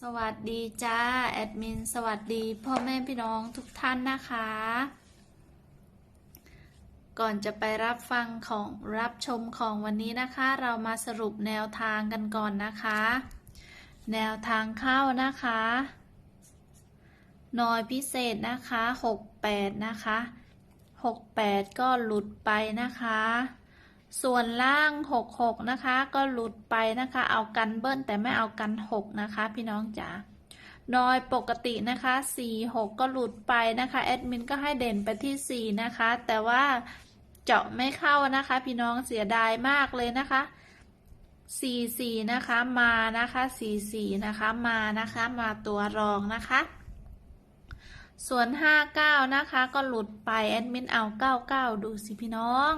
สวัสดีจ้า แอดมิน สวัสดีพ่อแม่พี่น้องทุกท่านนะคะ ก่อนจะไปรับฟังของรับชมของวันนี้นะคะ เรามาสรุปแนวทางกันก่อนนะคะ แนวทางเข้านะคะนอยพิเศษนะคะ 68 นะคะ 68 ก็หลุดไปนะคะ ส่วนล่าง 66 นะคะ ก็หลุดไปนะคะ เอากันเบิ้ลแต่ไม่เอากัน 6 นะคะ พี่น้องจ๋าน้อยปกตินะคะ 46 ก็หลุดไปนะคะแอดมินก็ให้เด่นไปที่ 4 นะคะ แต่ว่าเจาะไม่เข้านะคะ พี่น้องเสียดายมากเลยนะคะ 44 นะคะมานะคะ 44 นะคะมานะคะมาตัวรองนะคะส่วน 59 นะคะ ก็หลุดไป แอดมินเอา 99 ดูสิพี่น้อง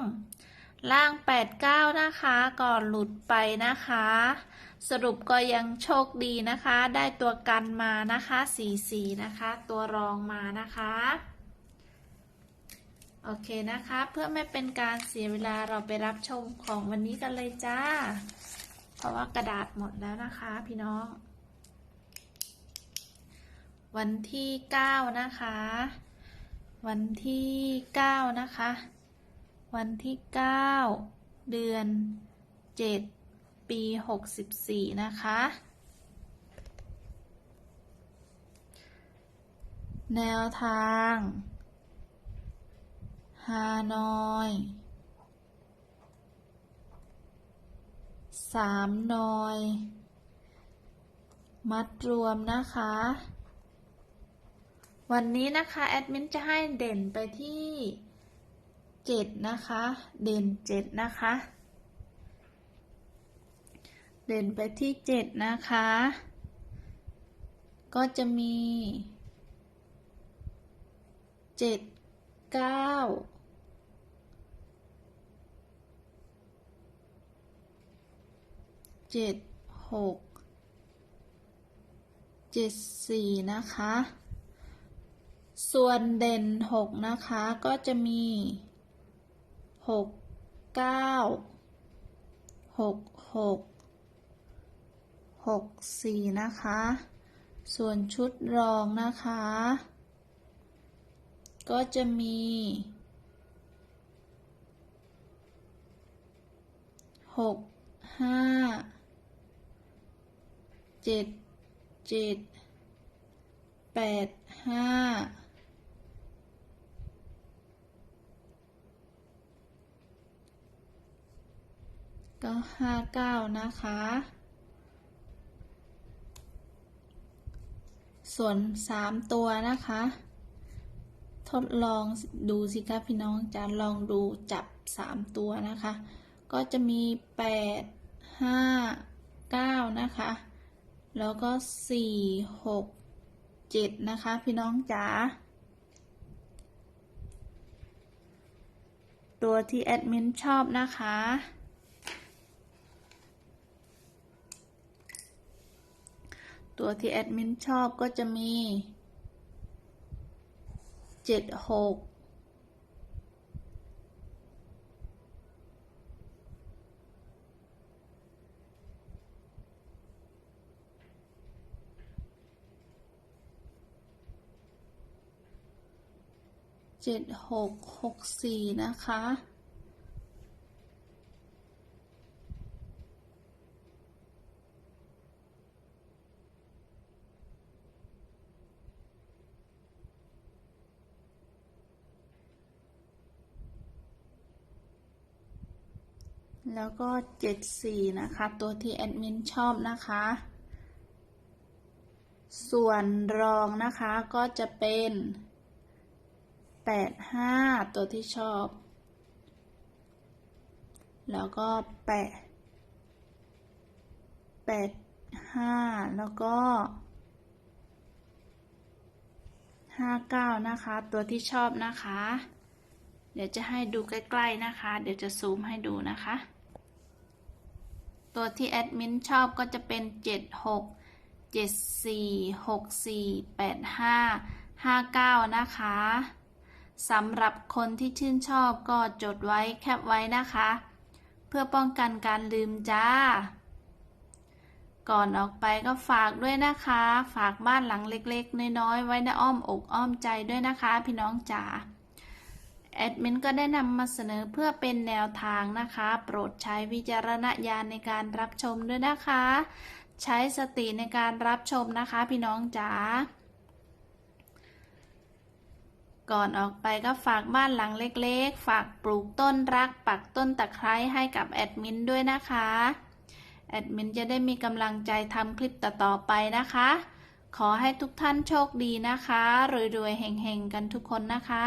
ล่าง 89 นะคะก่อนหลุดไปนะคะ สรุปก็ยังโชคดีนะคะ ได้ตัวกันมานะคะ44นะคะ ตัวรองมานะคะ โอเคนะคะ เพื่อไม่เป็นการเสียเวลาเราไปรับชมของวันนี้กันเลยจ้า เพราะว่ากระดาษหมดแล้วนะคะพี่น้อง วันที่ 9 นะคะ วันที่ 9 นะคะ วันที่ 9 เดือน 7 ปี 64 นะคะ แนวทางฮานอยสามนอย มัดรวมนะคะ วันนี้นะคะ แอดมินจะให้เด่นไปที่ เจ็ดนะคะ เด่นเจ็ดนะคะ เด่นไปที่เจ็ดนะคะ ก็จะมีเจ็ดเก้าเจ็ดหกเจ็ดสี่นะคะ ส่วนเด่นหกนะคะก็จะมีห กเก้าหกหกหกสี่นะคะ ส่วนชุดรองนะคะ ก็จะมีหกห้าเจ็ดเจ็ดแปดห้า ก็ห้าเก้านะคะ ส่วนสามตัวนะคะ ทดลองดูสิคะพี่น้องจะลองดูจับสามตัวนะคะ ก็จะมีแปดห้าเก้านะคะ แล้วก็สี่หกเจ็ดนะคะ พี่น้องจ๋าตัวที่แอดมินชอบนะคะ ตัวที่แอดมินชอบก็จะมีเจ็ดหกเจ็ดหกหกสี่นะคะ แล้วก็เจ็ดสี่นะคะ ตัวที่แอดมินชอบนะคะ ส่วนรองนะคะก็จะเป็นแปดห้าตัวที่ชอบ แล้วก็แปดแปดห้าแล้วก็ห้าเก้านะคะ ตัวที่ชอบนะคะเดี๋ยวจะให้ดูใกล้ ๆ นะคะ เดี๋ยวจะซูมให้ดูนะคะ ตัวที่แอดมินชอบก็จะเป็น 7 6 7 4 6 4 8 5 5 9 นะคะสำหรับคนที่ชื่นชอบก็จดไว้แคปไว้นะคะ เพื่อป้องกันการลืมจ้า ก่อนออกไปก็ฝากด้วยนะคะ ฝากบ้านหลังเล็กๆ น้อยๆ ไว้ในอ้อมอกอ้อมใจด้วยนะคะ พี่น้องจ๋า แอดมินก็ได้นำมาเสนอเพื่อเป็นแนวทางนะคะ โปรดใช้วิจารณญาณในการรับชมด้วยนะคะ ใช้สติในการรับชมนะคะพี่น้องจ๋าก่อนออกไปก็ฝากบ้านหลังเล็กๆ ฝากปลูกต้นรัก ปักต้นตะไคร้ให้กับแอดมินด้วยนะคะ แอดมินจะได้มีกำลังใจทำคลิปต่อๆไปนะคะ ขอให้ทุกท่านโชคดีนะคะ รวยๆ เฮงๆ กันทุกคนนะคะ